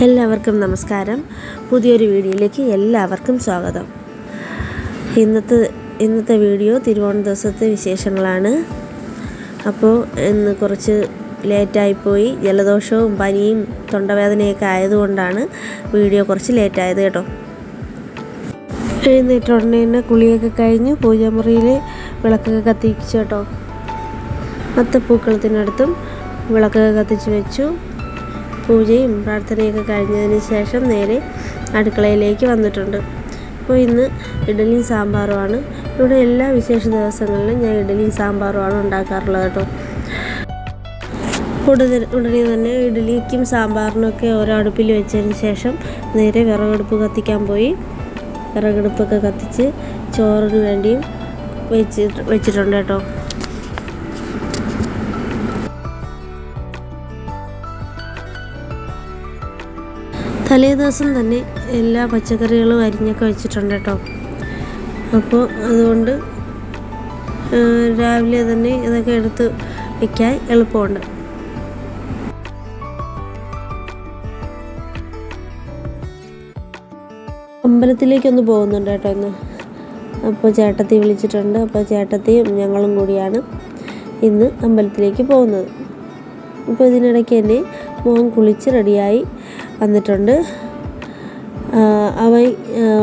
എല്ലാവർക്കും നമസ്കാരം. പുതിയൊരു വീഡിയോയിലേക്ക് എല്ലാവർക്കും സ്വാഗതം. ഇന്നത്തെ ഇന്നത്തെ വീഡിയോ തിരുവോണ ദിവസത്തെ വിശേഷങ്ങളാണ്. അപ്പോൾ ഇന്ന് കുറച്ച് ലേറ്റായിപ്പോയി. ജലദോഷവും പനിയും തൊണ്ടവേദനയൊക്കെ ആയതുകൊണ്ടാണ് വീഡിയോ കുറച്ച് ലേറ്റായത് കേട്ടോ. എഴുന്നേറ്റ ഉടനെ തന്നെ കുളിയൊക്കെ കഴിഞ്ഞ് പൂജാമുറിയിൽ വിളക്കൊക്കെ കത്തിച്ചു കേട്ടോ. അത്തപ്പൂക്കളത്തിനടുത്തും വിളക്കൊക്കെ കത്തിച്ച് വെച്ചു. പൂജയും പ്രാർത്ഥനയൊക്കെ കഴിഞ്ഞതിന് ശേഷം നേരെ അടുക്കളയിലേക്ക് വന്നിട്ടുണ്ട്. അപ്പോൾ ഇന്ന് ഇഡലിയും സാമ്പാറുമാണ്. ഇവിടെ എല്ലാ വിശേഷ ദിവസങ്ങളിലും ഞാൻ ഇഡലിയും സാമ്പാറുമാണ് ഉണ്ടാക്കാറുള്ളത് കേട്ടോ. ഉടനെ ഉടനെ തന്നെ ഇഡലിക്കും സാമ്പാറിനൊക്കെ ഓരോ അടുപ്പിൽ വെച്ചതിന് ശേഷം നേരെ വിറകടുപ്പ് കത്തിക്കാൻ പോയി. വിറകടുപ്പൊക്കെ കത്തിച്ച് ചോറിന് വേണ്ടിയും വെച്ചിട്ട് വെച്ചിട്ടുണ്ട് കേട്ടോ. തലേ ദിവസം തന്നെ എല്ലാ പച്ചക്കറികളും അരിഞ്ഞൊക്കെ വെച്ചിട്ടുണ്ട് കേട്ടോ. അപ്പോൾ അതുകൊണ്ട് രാവിലെ തന്നെ ഇതൊക്കെ എടുത്ത് വയ്ക്കാൻ എളുപ്പമുണ്ട്. അമ്പലത്തിലേക്കൊന്ന് പോകുന്നുണ്ട് കേട്ടോ ഇന്ന്. അപ്പോൾ ചേട്ടത്തി വിളിച്ചിട്ടുണ്ട്. അപ്പോൾ ചേട്ടത്തിയും ഞങ്ങളും കൂടിയാണ് ഇന്ന് അമ്പലത്തിലേക്ക് പോകുന്നത്. അപ്പോൾ ഇതിനിടയ്ക്ക് തന്നെ മോൻ കുളിച്ച് റെഡിയായി. വന്നിട്ടുണ്ട്. അവൻ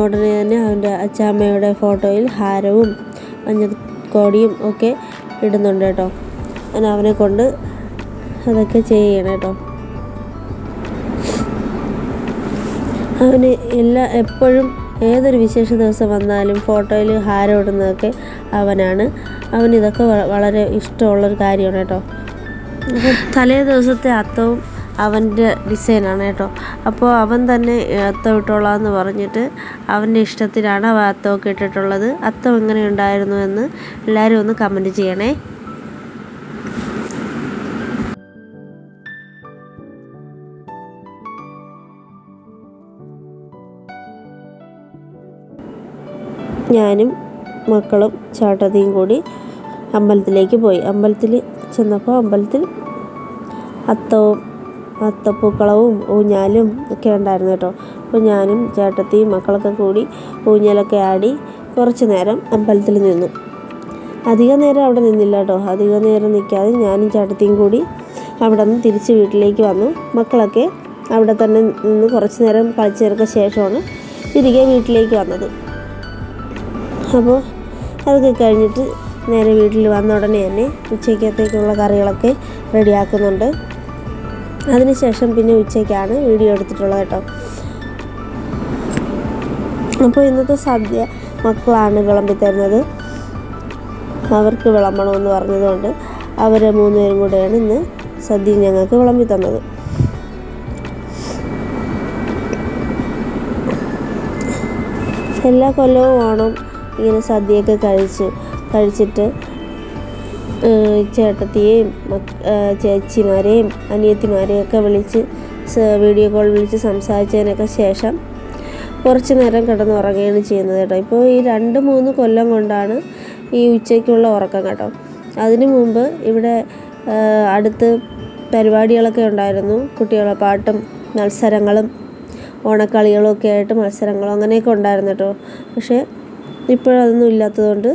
ഉടനെ തന്നെ അവന്റെ അച്ചാമ്മയുടെ ഫോട്ടോയിൽ ഹാരവും മഞ്ഞക്കോടിയും ഒക്കെ ഇടുന്നുണ്ട് കേട്ടോ. ഞാൻ അവനെ കൊണ്ട് അതൊക്കെ ചെയ്യണം കേട്ടോ. അവന് എല്ലാ എപ്പോഴും ഏതൊരു വിശേഷ ദിവസം വന്നാലും ഫോട്ടോയിൽ ഹാരം ഇടുന്നതൊക്കെ അവനാണ്. അവനിതൊക്കെ വളരെ ഇഷ്ടമുള്ളൊരു കാര്യമാണ് കേട്ടോ. തലേ ദിവസത്തെ അത്തവും അവന്റെ ഡിസൈനാണ് കേട്ടോ. അപ്പോൾ അവൻ തന്നെ അത്തം ഇട്ടോളാം എന്ന് പറഞ്ഞിട്ട് അവന്റെ ഇഷ്ടത്തിലാണ് അവ അത്തമൊക്കെ ഇട്ടിട്ടുള്ളത്. അത്തം എങ്ങനെ ഉണ്ടായിരുന്നു എന്ന് എല്ലാവരും ഒന്ന് കമന്റ് ചെയ്യണേ. ഞാനും മക്കളും ചാട്ടതിയും കൂടി അമ്പലത്തിലേക്ക് പോയി. അമ്പലത്തിൽ ചെന്നപ്പോൾ അമ്പലത്തിൽ അത്തവും അത്തപ്പൂക്കളവും ഊഞ്ഞാലും ഒക്കെ ഉണ്ടായിരുന്നു കേട്ടോ. അപ്പോൾ ഞാനും ചേട്ടത്തിയും മക്കളൊക്കെ കൂടി ഊഞ്ഞാലൊക്കെ ആടി കുറച്ച് നേരം അമ്പലത്തിൽ നിന്നു. അധിക നേരം അവിടെ നിന്നില്ല കേട്ടോ. അധിക നേരം നിൽക്കാതെ ഞാനും ചേട്ടത്തിയും കൂടി അവിടെ നിന്ന് തിരിച്ച് വീട്ടിലേക്ക് വന്നു. മക്കളൊക്കെ അവിടെ തന്നെ നിന്ന് കുറച്ച് നേരം കളിച്ചതിനൊക്കെ ശേഷമാണ് തിരികെ വീട്ടിലേക്ക് വന്നത്. അപ്പോൾ അതൊക്കെ കഴിഞ്ഞിട്ട് നേരെ വീട്ടിൽ വന്ന ഉടനെ തന്നെ ഉച്ചയ്ക്കത്തേക്കുള്ള കറികളൊക്കെ റെഡിയാക്കുന്നുണ്ട്. അതിനുശേഷം പിന്നെ ഉച്ചയ്ക്കാണ് വീഡിയോ എടുത്തിട്ടുള്ളത് കേട്ടോ. അപ്പോൾ ഇന്നത്തെ സദ്യ മക്കളാണ് വിളമ്പി തരുന്നത്. അവർക്ക് വിളമ്പണമെന്ന് പറഞ്ഞതുകൊണ്ട് അവർ മൂന്നുപേരും കൂടെയാണ് ഇന്ന് സദ്യ ഞങ്ങൾക്ക് വിളമ്പി തന്നത്. എല്ലാ കൊല്ലവും ഓണം ഇങ്ങനെ സദ്യയൊക്കെ കഴിച്ച് കഴിച്ചിട്ട് ചേട്ടത്തിയെയും ചേച്ചിമാരെയും അനിയത്തിമാരെയും ഒക്കെ വിളിച്ച് വീഡിയോ കോൾ വിളിച്ച് സംസാരിച്ചതിനൊക്കെ ശേഷം കുറച്ച് നേരം കിടന്നുറങ്ങുകയാണ് ചെയ്യുന്നത് കേട്ടോ. ഇപ്പോൾ ഈ രണ്ട് മൂന്ന് കൊല്ലം കൊണ്ടാണ് ഈ ഉച്ചയ്ക്കുള്ള ഉറക്കം കേട്ടോ. അതിനു മുമ്പ് ഇവിടെ അടുത്ത് പരിപാടികളൊക്കെ ഉണ്ടായിരുന്നു. കുട്ടികളെ പാട്ടും മത്സരങ്ങളും ഓണക്കളികളും ഒക്കെ ആയിട്ട് മത്സരങ്ങളും അങ്ങനെയൊക്കെ ഉണ്ടായിരുന്നു കേട്ടോ. പക്ഷേ ഇപ്പോഴതൊന്നും ഇല്ലാത്തതുകൊണ്ട്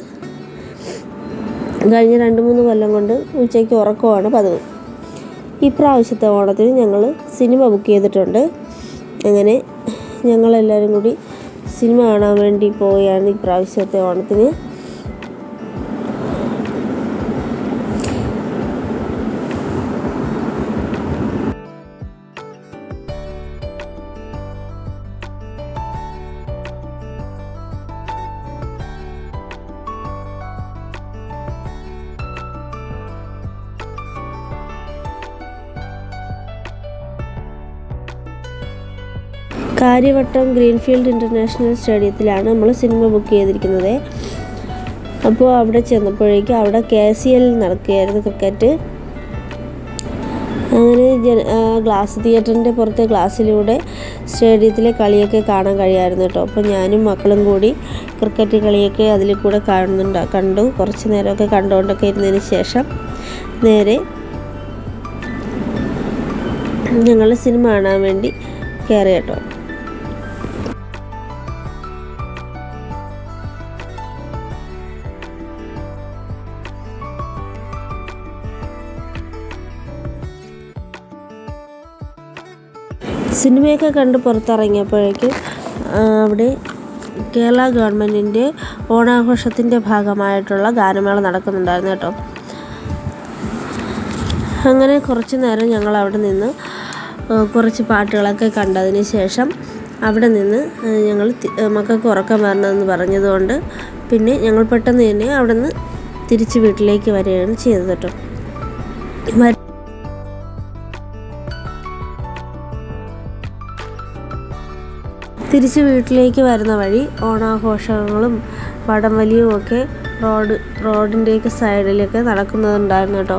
കഴിഞ്ഞ രണ്ട് മൂന്ന് കൊല്ലം കൊണ്ട് ഉച്ചയ്ക്ക് ഉറക്കമാണ് പതിവ്. ഈ പ്രാവശ്യത്തെ ഓണത്തിന് ഞങ്ങൾ സിനിമ ബുക്ക് ചെയ്തിട്ടുണ്ട്. അങ്ങനെ ഞങ്ങളെല്ലാവരും കൂടി സിനിമ കാണാൻ വേണ്ടി പോവുകയാണ് ഈ പ്രാവശ്യത്തെ ഓണത്തിന്. കാര്യവട്ടം ഗ്രീൻഫീൽഡ് ഇന്റർനാഷണൽ സ്റ്റേഡിയത്തിലാണ് നമ്മൾ സിനിമ ബുക്ക് ചെയ്തിരിക്കുന്നത്. അപ്പോൾ അവിടെ ചെന്നപ്പോഴേക്കും അവിടെ കെ സി എൽ നടക്കുകയായിരുന്നു ക്രിക്കറ്റ്. അങ്ങനെ ജന ഗ്ലാസ് തിയേറ്ററിന്റെ പുറത്ത് ഗ്ലാസ്സിലൂടെ സ്റ്റേഡിയത്തിലെ കളിയൊക്കെ കാണാൻ കഴിയായിരുന്നു കേട്ടോ. അപ്പോൾ ഞാനും മക്കളും കൂടി ക്രിക്കറ്റ് കളിയൊക്കെ അതിൽ കൂടെ കാണുന്നുണ്ട് കണ്ടു. കുറച്ച് നേരമൊക്കെ കണ്ടുകൊണ്ടൊക്കെ ഇരുന്നതിന് ശേഷം നേരെ ഞങ്ങൾ സിനിമ കാണാൻ വേണ്ടി കയറി കേട്ടോ. സിനിമയൊക്കെ കണ്ട് പുറത്തിറങ്ങിയപ്പോഴേക്ക് അവിടെ കേരള ഗവൺമെന്റിന്റെ ഓണാഘോഷത്തിന്റെ ഭാഗമായിട്ടുള്ള ഗാനമേള നടക്കുന്നുണ്ടായിരുന്നു കേട്ടോ. അങ്ങനെ കുറച്ച് നേരം ഞങ്ങൾ അവിടെ നിന്ന് കുറച്ച് പാട്ടുകളൊക്കെ കണ്ടതിന് ശേഷം അവിടെ നിന്ന് ഞങ്ങൾ മക്കൾക്ക് ഉറക്കം വരണമെന്ന് പറഞ്ഞതുകൊണ്ട് പിന്നെ ഞങ്ങൾ പെട്ടെന്ന് തന്നെ അവിടെ നിന്ന് തിരിച്ച് വീട്ടിലേക്ക് വരികയാണ് ചെയ്തത് കേട്ടോ. തിരിച്ച് വീട്ടിലേക്ക് വരുന്ന വഴി ഓണാഘോഷങ്ങളും വടംവലിയും ഒക്കെ റോഡ് റോഡിന്റെയൊക്കെ സൈഡിലൊക്കെ നടക്കുന്നതുണ്ടായിരുന്നു കേട്ടോ.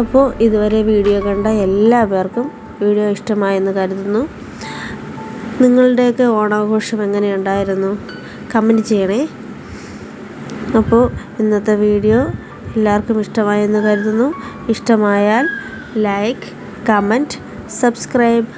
അപ്പോൾ ഇതുവരെ വീഡിയോ കണ്ട എല്ലാ പേർക്കും വീഡിയോ ഇഷ്ടമായെന്ന് കരുതുന്നു. നിങ്ങളുടെയൊക്കെ ഓണാഘോഷം എങ്ങനെയുണ്ടായിരുന്നു? കമന്റ് ചെയ്യണേ. അപ്പോൾ ഇന്നത്തെ വീഡിയോ എല്ലാവർക്കും ഇഷ്ടമായെന്ന് കരുതുന്നു. ഇഷ്ടമായാൽ ലൈക്ക് കമന്റ് സബ്സ്ക്രൈബ്